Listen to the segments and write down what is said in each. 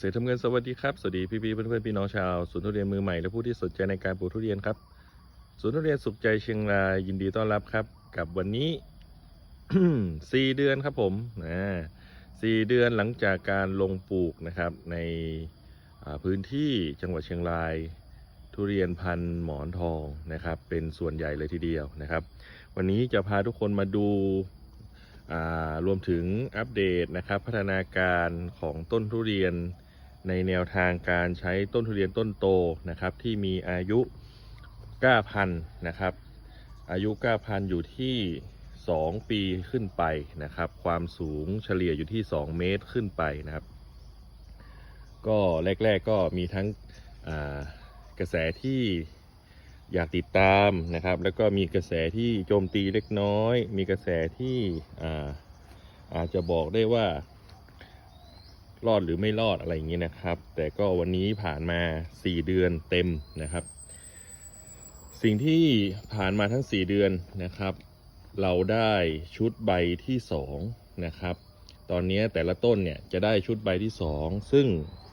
ษตรทำเงินสวัสดีครับ สวัสดีพี่พี่ๆเพื่อนเพื่อนๆพี่น้องชาวสวนทุเรียนมือใหม่และผู้ที่สนใจในการปลูกทุเรียนครับสวนทุเรียนสุขใจเชียงรายยินดีต้อนรับครับ กับวันนี้สี่เดือนครับผมนะสี่เดือนหลังจากการลงปลูกนะครับในพื้นที่จังหวัดเชียงราย ทุเรียนพันหมอนทองนะครับ เป็นส่วนใหญ่เลยทีเดียวนะครับ วันนี้จะพาทุกคนมาดูอ่ารวมถึงอัปเดตนะครับ พัฒนาการของต้นทุเรียน ในแนวทางการใช้ต้นทุเรียนต้นโตนะครับที่มีอายุก้าพันธุ์นะครับ อายุก้าพันธุ์อยู่ที่ 2 ปีขึ้นไปนะครับ ความสูงเฉลี่ยอยู่ที่ 2 เมตรขึ้นไปนะครับ ก็แรก ๆก็มีทั้งกระแสที่อยากติดตามนะครับ แล้วก็มีกระแสที่โจมตีเล็กน้อย มีกระแสที่อาอาจจะบอกได้ว่า รอดหรือไม่รอดอะไรอย่างนี้นะครับ แต่ก็วันนี้ผ่านมา 4 เดือนเต็มนะครับ สิ่งที่ผ่านมาทั้ง 4 เดือนนะครับ เราได้ชุดใบที่ 2 นะครับ ตอนนี้แต่ละต้นเนี่ยจะได้ชุดใบที่ 2 ซึ่ง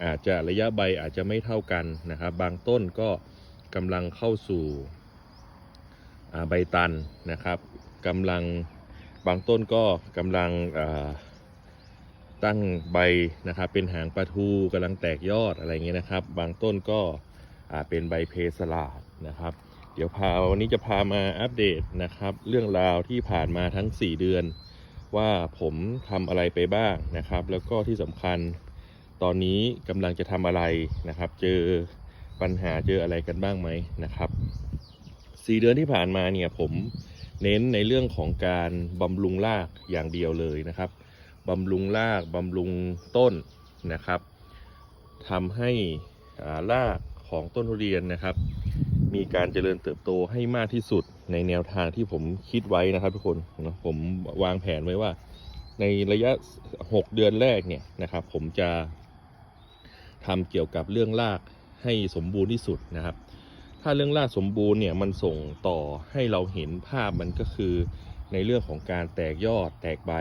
อาจจะระยะใบอาจจะไม่เท่ากันนะครับ บางต้นก็กำลังเข้าสู่ใบตันนะครับกำลังบางต้นก็กำลังอ่า ตั้งใบนะครับเป็นหางปลาทูกำลังแตกยอดอะไรเงี้ยนะครับ บางต้นก็อ่าเป็นใบเพสลาดนะครับ เดี๋ยวพาวันนี้จะพามาอัปเดตนะครับ เรื่องราวที่ผ่านมาทั้ง 4 เดือน ว่าผมทำอะไรไปบ้างนะครับ แล้วก็ที่สำคัญตอนนี้กำลังจะทำอะไรนะครับ เจอปัญหาเจออะไรกันบ้างไหมนะครับสี่เดือนที่ผ่านมาเนี่ยผมเน้นในเรื่องของการบำรุงรากอย่างเดียวเลยนะครับ บำรุงรากบำรุงต้นนะครับทำให้รากของต้นทุเรียนนะครับ มีการเจริญเติบโตให้มากที่สุดในแนวทางที่ผมคิดไว้นะครับทุกคนนะผมวางแผนไว้ว่า ในระยะ 6 เดือนแรกเนี่ยนะครับ ผมจะทำเกี่ยวกับเรื่องรากให้สมบูรณ์ที่สุดนะครับ ถ้าเรื่องรากสมบูรณ์เนี่ยมันส่งต่อให้เราเห็นภาพมันก็คือในเรื่องของการแตกยอดแตกใบ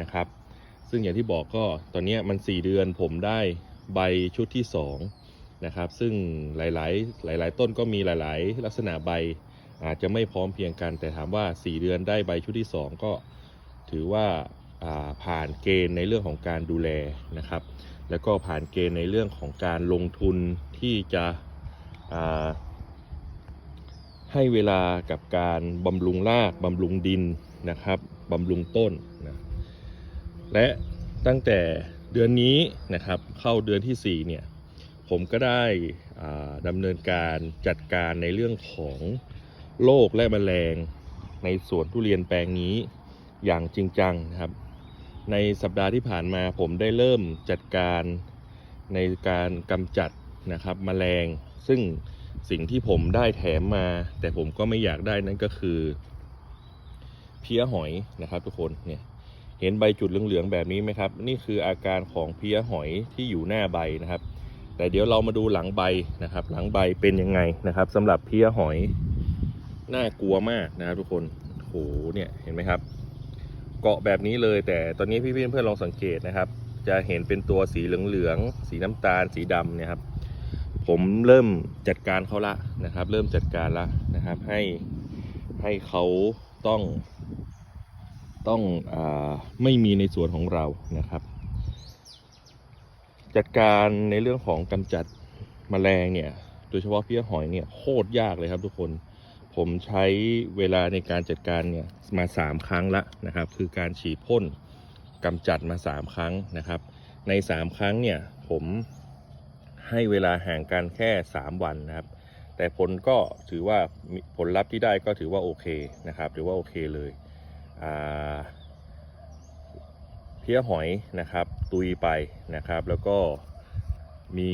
นะครับ ซึ่งอย่างที่บอกก็ตอนนี้มัน 4 เดือนผมได้ใบชุดที่2นะครับซึ่งหลาย ๆ หลาย ๆ ต้นก็มีหลาย ๆ ลักษณะใบอาจจะไม่พร้อมเพียงกัน แต่ถามว่า 4 เดือนได้ใบชุดที่ 2 ก็ถือว่าาผ่านเกณฑ์ในเรื่องของการดูแลนะครับ แล้วก็ผ่านเกณฑ์ในเรื่องของการลงทุนที่จะให้เวลากับการบำรุงรากบำรุงดินนะครับบำรุงต้นนะ และตั้งแต่เดือนนี้นะครับเข้าเดือนที่ 4 เนี่ยผมก็ได้ดำเนินการจัดการในเรื่องของโรคและแมลง ในสวนทุเรียนแปลงนี้อย่างจริงจังนะครับ ในสัปดาห์ที่ผ่านมาผมได้เริ่มจัดการในการกำจัดนะครับแมลง ซึ่งสิ่งที่ผมได้แถมมา แต่ผมก็ไม่อยากได้นั่นก็คือ เพี้ยหอยนะครับทุกคนเนี่ย เห็นใบจุดเหลืองๆแบบนี้ไหมครับ นี่คืออาการของเพี้ยหอยที่อยู่หน้าใบนะครับ แต่เดี๋ยวเรามาดูหลังใบนะครับ หลังใบเป็นยังไงนะครับสำหรับเพี้ยหอยน่ากลัวมากนะครับทุกคนโหเนี่ยเห็นไหมครับ เกาะแบบนี้เลย แต่ตอนนี้พี่ๆเพื่อนๆลองสังเกตนะครับ จะเห็นเป็นตัวสีเหลืองๆสีน้ำตาล สีดำเนี่ยครับ ผมเริ่มจัดการเขาละนะครับ เริ่มจัดการละนะครับ ให้ให้เขาต้อง ต้องอไม่มีในส่วนของเรานะครับ จัดการในเรื่องของกำจัดแมลงเนี่ยโดยเฉพาะเพี้ยหอยเนี่ยโคตรยากเลยครับทุกคนผมใช้เวลาในการจัดการเนี่ยมา 3 ครั้งละนะครับ คือการฉีดพ่นกำจัดมา 3 ครั้งนะครับ ใน 3 ครั้งเนี่ยผมให้เวลาห่างกันแค่ 3 วันนะครับ แต่ผลก็ถือว่าผลลัพธ์ที่ได้ก็ถือว่าโอเคนะครับถือว่าโอเคเลย เพี้ยหอยนะครับ ตุยไปนะครับ แล้วก็มี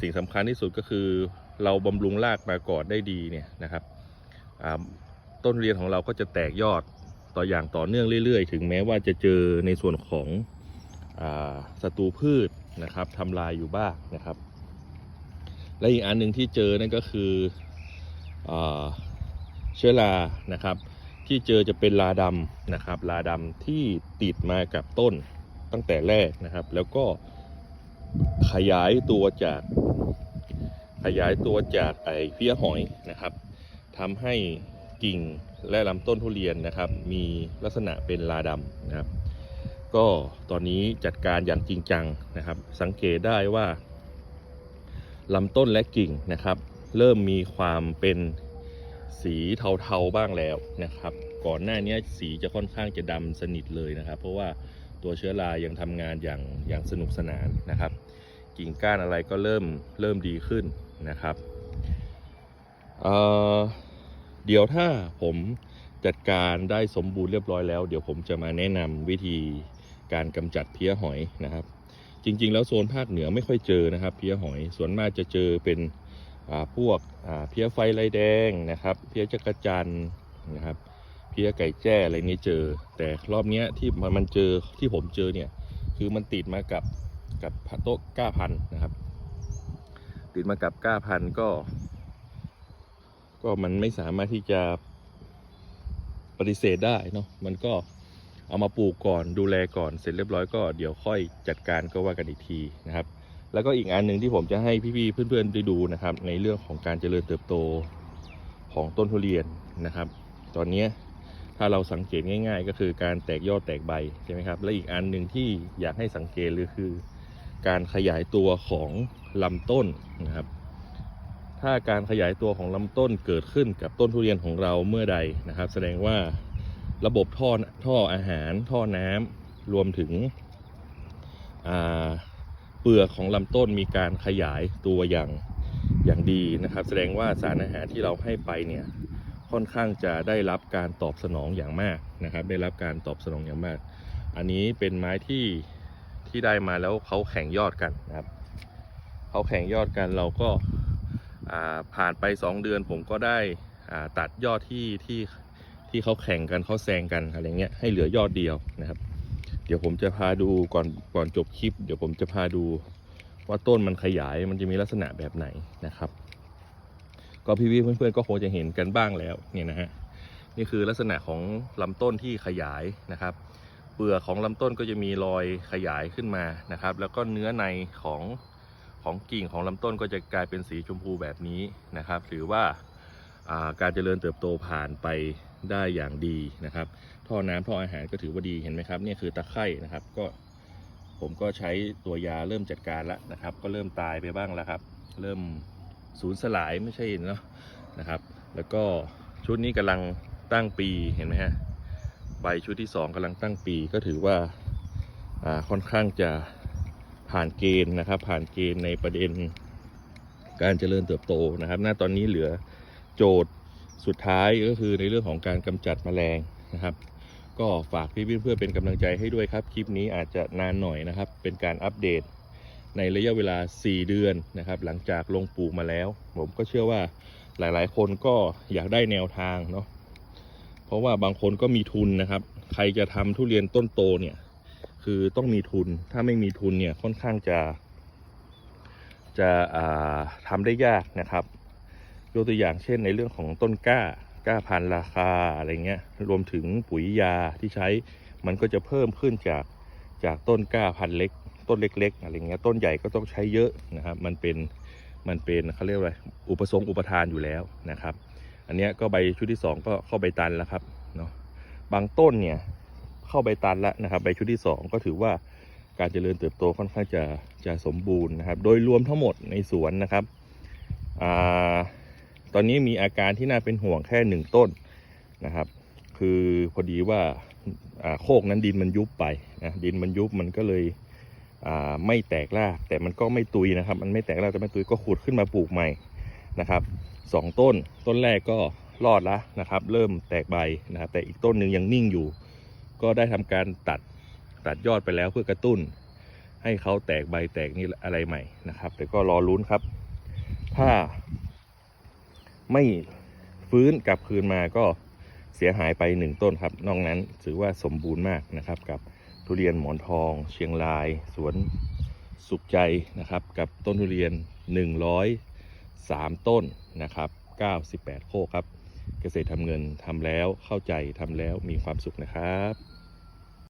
สิ่งสำคัญที่สุดก็คือ เราบำรุงรากมาก่อนได้ดีเนี่ยนะครับต้นเรียนของเราก็จะแตกยอดต่ออย่างต่อเนื่องเรื่อยๆ ถึงแม้ว่าจะเจอในส่วนของศัตรูพืชนะครับทำลายอยู่บ้างนะครับ และอีกอันหนึ่งที่เจอนั่นก็คืออเชื้อรานะครับ ที่เจอจะเป็นลาดำนะครับ ลาดำที่ติดมากับต้นตั้งแต่แรกนะครับ แล้วก็ขยายตัวจากขยายตัวจากไอเพี้ยหอยนะครับทำให้กิ่งและลำต้นทุเรียนนะครับ มีลักษณะเป็นลาดำนะครับ ก็ตอนนี้จัดการอย่างจริงจังนะครับ สังเกตได้ว่าลำต้นและกิ่งนะครับ เริ่มมีความเป็น สีเทาๆบ้างแล้วนะครับ ก่อนหน้านี้สีจะค่อนข้างจะดำสนิทเลยนะครับ เพราะว่าตัวเชื้อรายังทำงานอย่างอย่างสนุกสนานนะครับ กิ่งก้านอะไรก็เริ่มเริ่มดีขึ้นนะครับเเดี๋ยวถ้าผมจัดการได้สมบูรณ์เรียบร้อยแล้ว เดี๋ยวผมจะมาแนะนำวิธีการกำจัดเพี้ยหอยนะครับ จริงๆ แล้วโซนภาคเหนือไม่ค่อยเจอนะครับ เพี้ยหอยส่วนมากจะเจอเป็น พวกเพี้ยไฟลายแดงนะครับ เพี้ยจักรจันนะครับ เพี้ยไก่แจ้อะไรนี้เจอ แต่รอบนี้ที่มันเจอที่ผมเจอเนี่ยคือมันติดมากับกับโต๊ะก้าพันนะครับ ติดมากับก้าพันก็ ก็มันไม่สามารถที่จะปฏิเสธได้เนาะมันก็เอามาปลูกก่อนดูแลก่อนเสร็จเรียบร้อยก็เดี๋ยวค่อยจัดการก็ว่ากันอีกทีนะครับ แล้วก็อีกอันหนึ่งที่ผมจะให้พี่ๆเพื่อนๆได้ดูนะครับ ในเรื่องของการเจริญเติบโตของต้นทุเรียนนะครับ ตอนนี้ถ้าเราสังเกตง่าย ๆ ก็คือการแตกยอดแตกใบใช่ไหมครับ และอีกอันหนึ่งที่อยากให้สังเกตเลยคือ การขยายตัวของลำต้นนะครับ ถ้าการขยายตัวของลำต้นเกิดขึ้นกับต้นทุเรียนของเราเมื่อใดนะครับ แสดงว่าระบบท่อท่ออาหารท่อน้ำรวมถึงอ่า เปลือกของลำต้นมีการขยายตัวอย่างอย่างดีนะครับ แสดงว่าสารอาหารที่เราให้ไปเนี่ยค่อนข้างจะได้รับการตอบสนองอย่างมากนะครับ ได้รับการตอบสนองอย่างมาก อันนี้เป็นไม้ที่ที่ได้มาแล้วเขาแข่งยอดกันนะครับเขาแข่งยอดกันเราก็อ่าผ่านไป 2 เดือนผมก็ได้อ่าตัดยอดที่ที่ที่เขาแข่งกันเขาแซงกันอะไรเงี้ยให้เหลือยอดเดียวนะครับ ดี๋ยวผมจะพาดูก่อนก่อนจบคลิป เดี๋ยวผมจะพาดูว่าต้นมันขยายมันจะมีลักษณะแบบไหนนะครับ ก็พี่ๆเพื่อนๆก็คงจะเห็นกันบ้างแล้วเนี่ยนะฮะนี่คือลักษณะของลำต้นที่ขยายนะครับ เปลือกของลำต้นก็จะมีรอยขยายขึ้นมานะครับ แล้วก็เนื้อในของของกิ่งของลำต้นก็จะกลายเป็นสีชมพูแบบนี้นะครับ ถือว่าอ่าการเจริญเติบโตผ่านไปได้อย่างดีนะครับ ท่อน้ำท่ออาหารก็ถือว่าดีเห็นไหมครับเนี่ยคือตะไคร่นะครับก็ผมก็ใช้ตัวยาเริ่มจัดการแล้วนะครับ ก็เริ่มตายไปบ้างแล้วครับ เริ่มสูญสลายไม่ใช่เนาะนะครับ แล้วก็ชุดนี้กำลังตั้งปีเห็นไหมฮะใบชุดที่สองกำลังตั้งปีก็ถือว่าอ่าค่อนข้างจะผ่านเกณฑ์นะครับ ผ่านเกณฑ์ในประเด็นการเจริญเติบโตนะครับหน้าตอนนี้เหลือโจทย์สุดท้ายก็คือในเรื่องของการกำจัดแมลงนะครับ ก็ฝากพี่ๆเพื่อนๆเป็นกำลังใจให้ด้วยครับ คลิปนี้อาจจะนานหน่อยนะครับ เป็นการอัปเดตในระยะเวลา 4 เดือนนะครับ หลังจากลงปลูกมาแล้ว ผมก็เชื่อว่าหลายๆ คนก็อยากได้แนวทางเนาะเพราะว่าบางคนก็มีทุนนะครับ ใครจะทำทุเรียนต้นโตเนี่ย คือต้องมีทุนถ้าไม่มีทุนเนี่ยค่อนข้างจะ จะอ่าทำได้ยากนะครับยกตัวอย่างเช่นในเรื่องของต้นกล้า กล้าพันราคาอะไรเงี้ยรวมถึงปุ๋ยยาที่ใช้มันก็จะเพิ่มขึ้นจากจากต้นกล้าพันเล็ก ต้นเล็กๆอะไรเงี้ยต้นใหญ่ก็ต้องใช้เยอะนะครับ มันเป็นมันเป็นเขาเรียกว่าอะไรอุปสงค์อุปทานอยู่แล้วนะครับ อันเนี้ยก็ใบชุดที่สองก็เข้าใบตันแล้วครับเนาะบางต้นเนี่ยเข้าใบตันแล้วนะครับใบชุดที่สองก็ถือว่าการเจริญเติบโตค่อนข้างจะจะสมบูรณ์นะครับ โดยรวมทั้งหมดในสวนนะครับอ่า ตอนนี้มีอาการที่น่าเป็นห่วงแค่หนึ่งต้นนะครับ คือพอดีว่าโคกนั้นดินมันยุบไปนะดินมันยุบมันก็เลยไม่แตกรากแต่มันก็ไม่ตุยนะครับ มันไม่แตกรากแต่ไม่ตุยก็ขุดขึ้นมาปลูกใหม่นะครับสองต้นต้นแรกก็รอดแล้วนะครับ เริ่มแตกใบนะครับแต่อีกต้นหนึ่งยังนิ่งอยู่ ก็ได้ทำการตัดตัดยอดไปแล้วเพื่อกระตุ้น ให้เขาแตกใบแตกนี่อะไรใหม่นะครับ แต่ก็รอลุ้นครับ ถ้า ไม่ฟื้นกลับคืนมาก็เสียหายไปหนึ่งต้นครับ นอกนั้นถือว่าสมบูรณ์มากนะครับ กับทุเรียนหมอนทอง เชียงราย สวนสุขใจนะครับ กับต้นทุเรียน 103 ต้นนะครับ 98 โคกครับ เกษตรทำเงินทำแล้วเข้าใจทำแล้วมีความสุขนะครับ